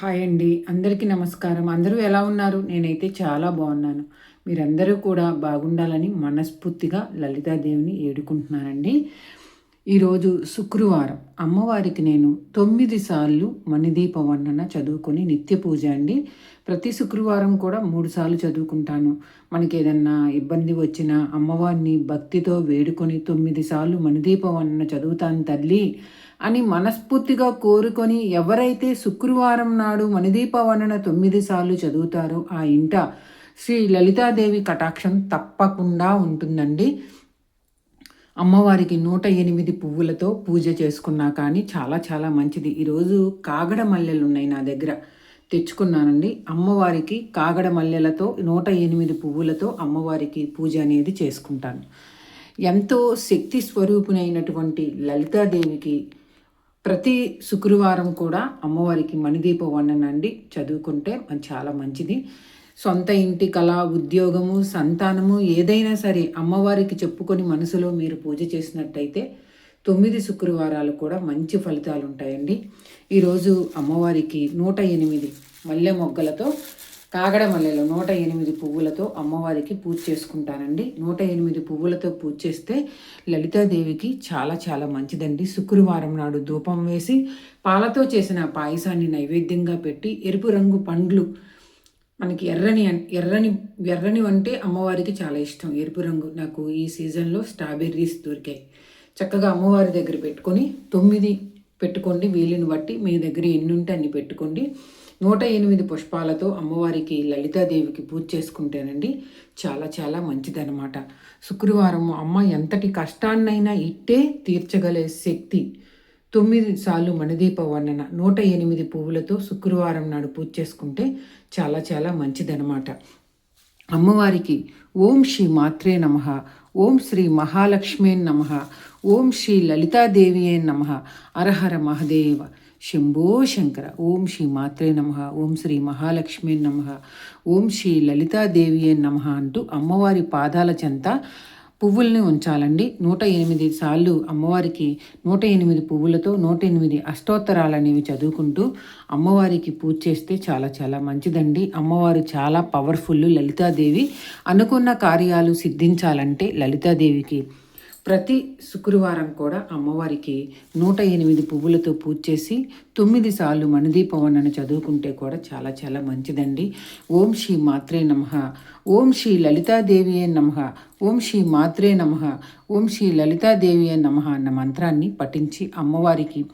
Hi అండి. అందరికీ నమస్కారం. అందరూ ఎలా ఉన్నారు? నేనైతే చాలా బాగున్నాను. మీరందరూ కూడా బాగుండాలని మనస్ఫూర్తిగా లలితాదేవిని ఏడుకుంటున్నానండి. ఈరోజు శుక్రవారం. అమ్మవారికి నేను తొమ్మిది సార్లు మణిదీప వర్ణన చదువుకొని నిత్య పూజ అండి. ప్రతి శుక్రవారం కూడా మూడు సార్లు చదువుకుంటాను. మనకి ఏదన్నా ఇబ్బంది వచ్చినా అమ్మవారిని భక్తితో వేడుకొని తొమ్మిది సార్లు మణిదీప వర్ణన చదువుతాను తల్లి. అని మనస్ఫూర్తిగా కోరుకొని ఎవరైతే శుక్రవారం నాడు మణిదీప వర్ణన తొమ్మిది సార్లు చదువుతారో ఆ ఇంట శ్రీ లలితాదేవి కటాక్షం తప్పకుండా ఉంటుందండి. అమ్మవారికి నూట ఎనిమిది పువ్వులతో పూజ చేసుకున్నా కానీ చాలా చాలా మంచిది. ఈరోజు కాగడ మల్లెలు ఉన్నాయి నా దగ్గర. తెచ్చుకున్నానండి. అమ్మవారికి కాగడ మల్లెలతో నూట ఎనిమిది పువ్వులతో అమ్మవారికి పూజ అనేది చేసుకుంటాను. ఎంతో శక్తి స్వరూపునైనటువంటి లలితాదేవికి ప్రతి శుక్రవారం కూడా అమ్మవారికి మణిదీప వండనండి చదువుకుంటే చాలా మంచిది. సొంత ఇంటి కళ ఉద్యోగము సంతానము ఏదైనా సరే అమ్మవారికి చెప్పుకొని మనసులో మీరు పూజ చేసినట్టయితే తొమ్మిది శుక్రవారాలు కూడా మంచి ఫలితాలు ఉంటాయండి ఈరోజు అమ్మవారికి నూట ఎనిమిది మల్లె మొగ్గలతో కాగడమల్లెలో నూట ఎనిమిది పువ్వులతో అమ్మవారికి పూజ చేసుకుంటానండి. నూట ఎనిమిది పువ్వులతో పూజ చేస్తే లలితాదేవికి చాలా చాలా మంచిదండి. శుక్రవారం నాడు ధూపం వేసి పాలతో చేసిన పాయసాన్ని నైవేద్యంగా పెట్టి ఎరుపు రంగు పండ్లు మనకి ఎర్రని ఎర్రని ఎర్రని అంటే అమ్మవారికి చాలా ఇష్టం. ఎరుపు రంగు నాకు ఈ సీజన్లో స్ట్రాబెర్రీస్ దొరికాయి. చక్కగా అమ్మవారి దగ్గర పెట్టుకొని తొమ్మిది పెట్టుకోండి. వీలుని బట్టి మీ దగ్గర ఎన్ని ఉంటే అన్ని పెట్టుకోండి. నూట ఎనిమిది పుష్పాలతో అమ్మవారికి లలితాదేవికి పూజ చేసుకుంటేనండి చాలా చాలా మంచిదనమాట శుక్రవారం అమ్మ ఎంతటి కష్టాన్నైనా ఇట్టే తీర్చగలే శక్తి. తొమ్మిది సార్లు మణిదీప వర్ణన నూట ఎనిమిది పువ్వులతో శుక్రవారం నాడు పూజ చేసుకుంటే చాలా చాలా మంచిదనమాట అమ్మవారికి ఓం శ్రీ మాత్రే నమ. ఓం శ్రీ మహాలక్ష్మే నమ. ఓం శ్రీ లలితాదేవియే నమ. అరహర మహదేవ. శంభో శంకర. ఓం శ్రీ మాత్రే నమ. ఓం శ్రీ మహాలక్ష్మి నమ. ఓం శ్రీ లలితాదేవియే నమ అంటూ అమ్మవారి పాదాల చెంత పువ్వుల్ని ఉంచాలండి. నూట ఎనిమిది సార్లు అమ్మవారికి నూట ఎనిమిది పువ్వులతో నూట ఎనిమిది అష్టోత్తరాలు అనేవి చదువుకుంటూ అమ్మవారికి పూజ చేస్తే చాలా చాలా మంచిదండి. అమ్మవారు చాలా పవర్ఫుల్ లలితాదేవి. అనుకున్న కార్యాలు సిద్ధించాలంటే లలితాదేవికి ప్రతి శుక్రవారం కూడా అమ్మవారికి నూట ఎనిమిది పువ్వులతో పూజ చేసి తొమ్మిది సార్లు మణిదీపవన్నను చదువుకుంటే కూడా చాలా చాలా మంచిదండి. ఓం శ్రీ మాత్రే నమ. ఓం శ్రీ లలితాదేవియే నమ. ఓం శ్రీ మాత్రే నమ. ఓం శ్రీ లలితాదేవియే నమ అన్న మంత్రాన్ని పఠించి అమ్మవారికి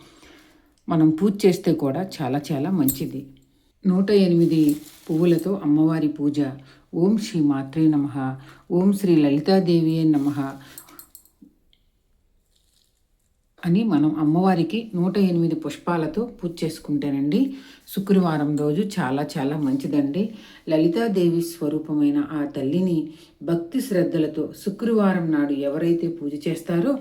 మనం పూజ చేస్తే కూడా చాలా చాలా మంచిది. నూట ఎనిమిది పువ్వులతో అమ్మవారి పూజ. ఓం శ్రీ మాత్రే నమ. ఓం శ్రీ లలితాదేవియే నమ. అని మనం అమ్మవారికి నూట ఎనిమిది పుష్పాలతో పూజ చేసుకుంటేనండి శుక్రవారం రోజు చాలా చాలా మంచిదండి. లలితాదేవి స్వరూపమైన ఆ తల్లిని భక్తి శ్రద్ధలతో శుక్రవారం నాడు ఎవరైతే పూజ చేస్తారో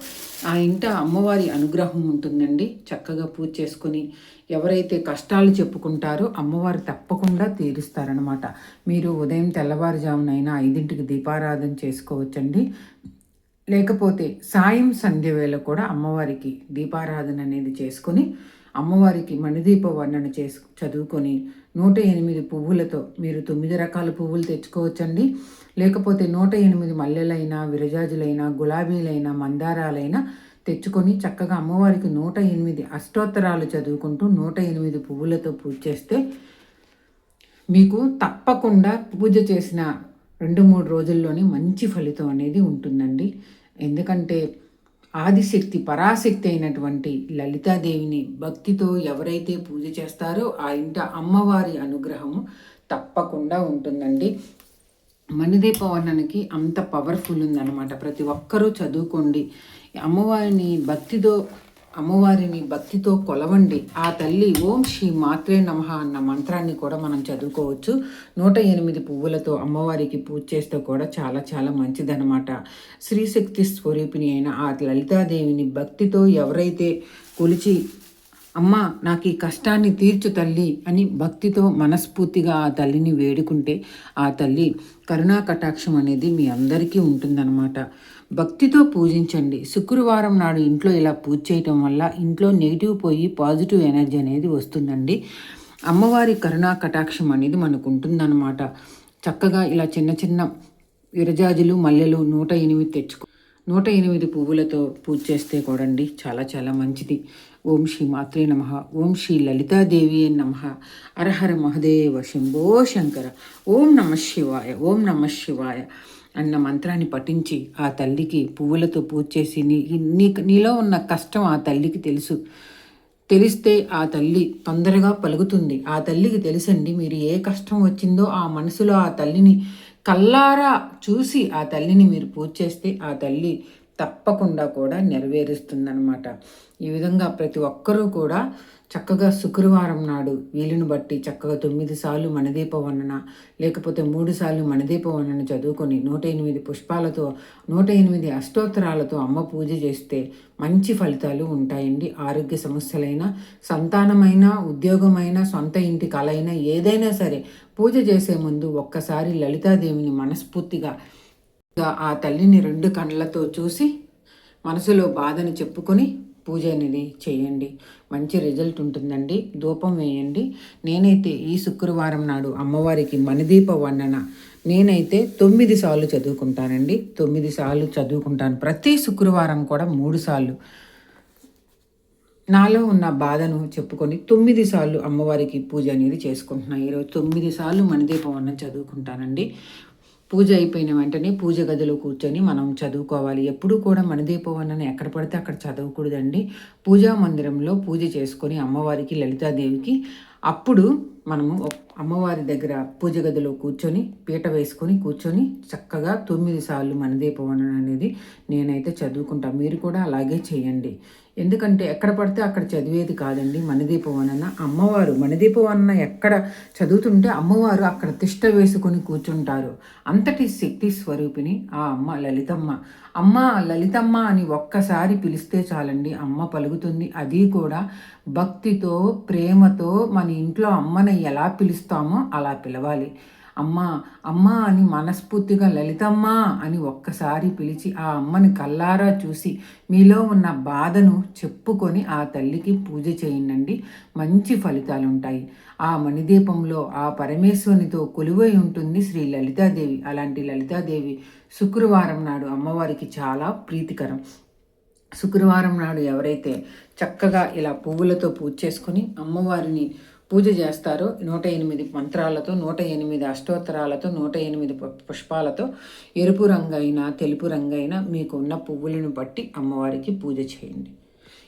ఆ ఇంట అమ్మవారి అనుగ్రహం ఉంటుందండి. చక్కగా పూజ చేసుకొని ఎవరైతే కష్టాలు చెప్పుకుంటారో అమ్మవారు తప్పకుండా తీరుస్తారనమాట మీరు ఉదయం తెల్లవారుజామునైనా ఐదింటికి దీపారాధన చేసుకోవచ్చండి. లేకపోతే సాయం సంధ్య వేళ కూడా అమ్మవారికి దీపారాధన అనేది చేసుకొని అమ్మవారికి మణిదీప వర్ణన చేసు చదువుకొని నూట ఎనిమిది పువ్వులతో మీరు తొమ్మిది రకాల పువ్వులు తెచ్చుకోవచ్చండి. లేకపోతే నూట ఎనిమిది మల్లెలైనా విరజాజులైనా గులాబీలైనా మందారాలైనా తెచ్చుకొని చక్కగా అమ్మవారికి నూట ఎనిమిది అష్టోత్తరాలు చదువుకుంటూ నూట ఎనిమిది పువ్వులతో పూజ చేస్తే మీకు తప్పకుండా పూజ చేసిన రెండు మూడు రోజుల్లోనే మంచి ఫలితం అనేది ఉంటుందండి. ఎందుకంటే ఆదిశక్తి పరాశక్తి అయినటువంటి లలితాదేవిని భక్తితో ఎవరైతే పూజ చేస్తారో ఆ ఇంట అమ్మవారి అనుగ్రహము తప్పకుండా ఉంటుందండి. మణిదీప వర్ణనకి అంత పవర్ఫుల్ ఉందన్నమాట. ప్రతి ఒక్కరూ చదువుకోండి. అమ్మవారిని భక్తితో అమ్మవారిని భక్తితో కొలవండి. ఆ తల్లి ఓం శ్రీ మాత్రే నమ అన్న మంత్రాన్ని కూడా మనం చదువుకోవచ్చు. నూట ఎనిమిది పువ్వులతో అమ్మవారికి పూజ చేస్తే కూడా చాలా చాలా మంచిదనమాట శ్రీశక్తి స్వరూపిణి అయిన ఆ లలితాదేవిని భక్తితో ఎవరైతే కొలిచి అమ్మ నాకు ఈ కష్టాన్ని తీర్చు తల్లి అని భక్తితో మనస్ఫూర్తిగా ఆ తల్లిని వేడుకుంటే ఆ తల్లి కరుణా కటాక్షం అనేది మీ అందరికీ ఉంటుందన్నమాట. భక్తితో పూజించండి. శుక్రవారం నాడు ఇంట్లో ఇలా పూజ చేయటం వల్ల ఇంట్లో నెగిటివ్ పోయి పాజిటివ్ ఎనర్జీ అనేది వస్తుందండి. అమ్మవారి కరుణా కటాక్షం అనేది మనకు ఉంటుందన్నమాట చక్కగా ఇలా చిన్న చిన్న విరజాజులు మల్లెలు నూట ఎనిమిది తెచ్చుకో నూట ఎనిమిది పువ్వులతో పూజ చేస్తే కూడండి చాలా చాలా మంచిది. ఓం శ్రీ మాత్రే నమ. ఓం శ్రీ లలితాదేవి నమ. అరహర మహదేవ శంభో శంకర. ఓం నమ శివాయ ఓం నమ శివాయ అన్న మంత్రాన్ని పఠించి ఆ తల్లికి పువ్వులతో పూజ చేసి నీ నీ నీలో ఉన్న కష్టం ఆ తల్లికి తెలుసు. తెలిస్తే ఆ తల్లి తొందరగా పలుకుతుంది. ఆ తల్లికి తెలుసండి మీరు ఏ కష్టం వచ్చిందో ఆ మనసులో ఆ తల్లిని కల్లారా చూసి ఆ తల్లిని మీరు పూజ చేస్తే ఆ తల్లి తప్పకుండా కూడా నెరవేరుస్తుందన్నమాట. ఈ విధంగా ప్రతి ఒక్కరూ కూడా చక్కగా శుక్రవారం నాడు వీలును బట్టి చక్కగా తొమ్మిది సార్లు మణదీప వర్ణన లేకపోతే మూడు సార్లు మణదీప వర్ణన చదువుకొని నూట ఎనిమిది పుష్పాలతో నూట ఎనిమిది అష్టోత్తరాలతో అమ్మ పూజ చేస్తే మంచి ఫలితాలు ఉంటాయండి. ఆరోగ్య సమస్యలైన సంతానమైన ఉద్యోగమైన సొంత ఇంటి కలైనా ఏదైనా సరే పూజ చేసే ముందు ఒక్కసారి లలితాదేవిని మనస్ఫూర్తిగా ఆ తల్లిని రెండు కళ్ళతో చూసి మనసులో బాధను చెప్పుకొని పూజ అనేది చేయండి మంచి రిజల్ట్ ఉంటుందండి. ధూపం వేయండి. నేనైతే ఈ శుక్రవారం నాడు అమ్మవారికి మణిదీప వండన నేనైతే తొమ్మిది సార్లు చదువుకుంటానండి. తొమ్మిది సార్లు చదువుకుంటాను. ప్రతి శుక్రవారం కూడా మూడు సార్లు. నాలో ఉన్న బాధను చెప్పుకొని తొమ్మిది సార్లు అమ్మవారికి పూజ అనేది చేసుకుంటున్నాను ఈరోజు తొమ్మిది సార్లు మణిదీపం అన్న చదువుకుంటానండి. పూజ అయిపోయిన వెంటనే పూజ గదిలో కూర్చొని మనం చదువుకోవాలి. ఎప్పుడూ కూడా మనదీపవన్నని ఎక్కడ పడితే అక్కడ చదవకూడదండి. పూజా మందిరంలో పూజ చేసుకొని అమ్మవారికి లలితాదేవికి అప్పుడు మనము అమ్మవారి దగ్గర పూజ గదిలో కూర్చొని పీట వేసుకొని కూర్చొని చక్కగా తొమ్మిది సార్లు మనదీపవనం అనేది నేనైతే చదువుకుంటాను మీరు కూడా అలాగే చేయండి. ఎందుకంటే ఎక్కడ పడితే అక్కడ చదివేది కాదండి మణిదీపవనన అమ్మవారు మణిదీపవనన ఎక్కడ చదువుతుంటే అమ్మవారు అక్కడ తిష్ట వేసుకొని కూర్చుంటారు. అంతటి శక్తి స్వరూపిణి ఆ అమ్మ లలితమ్మ. అమ్మ లలితమ్మ అని ఒక్కసారి పిలిస్తే చాలండి అమ్మ పలుకుతుంది. అది కూడా భక్తితో ప్రేమతో మన ఇంట్లో అమ్మని ఎలా పిలుస్తామో అలా పిలవాలి. అమ్మ అమ్మ అని మనస్ఫూర్తిగా లలితమ్మ అని ఒక్కసారి పిలిచి ఆ అమ్మని కల్లారా చూసి మీలో ఉన్న బాధను చెప్పుకొని ఆ తల్లికి పూజ చేయండి మంచి ఫలితాలు ఉంటాయి ఆ మణిదీపంలో ఆ పరమేశ్వరునితో కొలువై ఉంటుంది శ్రీ లలితాదేవి. అలాంటి లలితాదేవి శుక్రవారం నాడు అమ్మవారికి చాలా ప్రీతికరం. శుక్రవారం నాడు ఎవరైతే చక్కగా ఇలా పువ్వులతో పూజ చేసుకొని అమ్మవారిని పూజ చేస్తారు. నూట ఎనిమిది మంత్రాలతో నూట ఎనిమిది అష్టోత్తరాలతో నూట ఎనిమిది పుష్పాలతో ఎరుపు రంగైనా తెలుపు రంగైనా మీకున్న పువ్వులను బట్టి అమ్మవారికి పూజ చేయండి.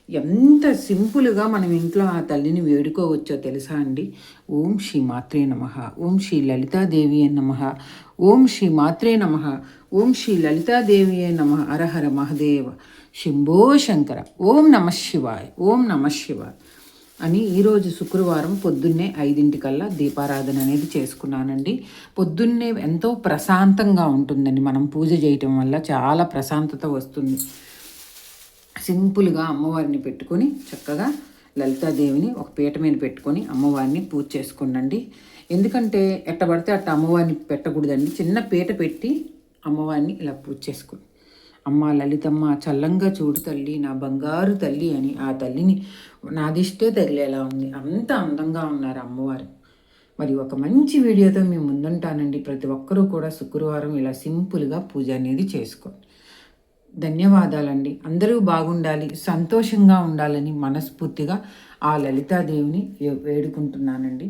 ఎంత సింపుల్గా మనం ఇంట్లో ఆ తల్లిని వేడుకోవచ్చో తెలుసా అండి? ఓం శ్రీ మాత్రే నమ. ఓం శ్రీ లలితాదేవి నమ. ఓం శ్రీ మాత్రే నమ. ఓం శ్రీ లలితాదేవి నమ. హరహర మహదేవ శంభో శంకర. ఓం నమ శివాయ. ఓం నమ శివాయ. అని ఈరోజు శుక్రవారం పొద్దున్నే ఐదింటికల్లా దీపారాధన అనేది చేసుకున్నానండి. పొద్దున్నే ఎంతో ప్రశాంతంగా ఉంటుందండి. మనం పూజ చేయటం వల్ల చాలా ప్రశాంతత వస్తుంది. సింపుల్గా అమ్మవారిని పెట్టుకొని చక్కగా లలితాదేవిని ఒక పీట మీద పెట్టుకొని అమ్మవారిని పూజ చేసుకోండి ఎందుకంటే ఎట్టబడితే అట్ట అమ్మవారిని పెట్టకూడదండి. చిన్న పీట పెట్టి అమ్మవారిని ఇలా పూజ చేసుకోండి అమ్మ లలితమ్మ చల్లంగా చూడు తల్లి నా బంగారు తల్లి అని ఆ తల్లిని నాదిష్టే తగిలేలా ఉంది. అంత అందంగా ఉన్నారు అమ్మవారు. మరి ఒక మంచి వీడియోతో మేము ముందుంటానండి. ప్రతి ఒక్కరూ కూడా శుక్రవారం ఇలా సింపుల్గా పూజ అనేది చేసుకోండి ధన్యవాదాలండి. అందరూ బాగుండాలి సంతోషంగా ఉండాలని మనస్ఫూర్తిగా ఆ లలితాదేవిని వేడుకుంటున్నానండి.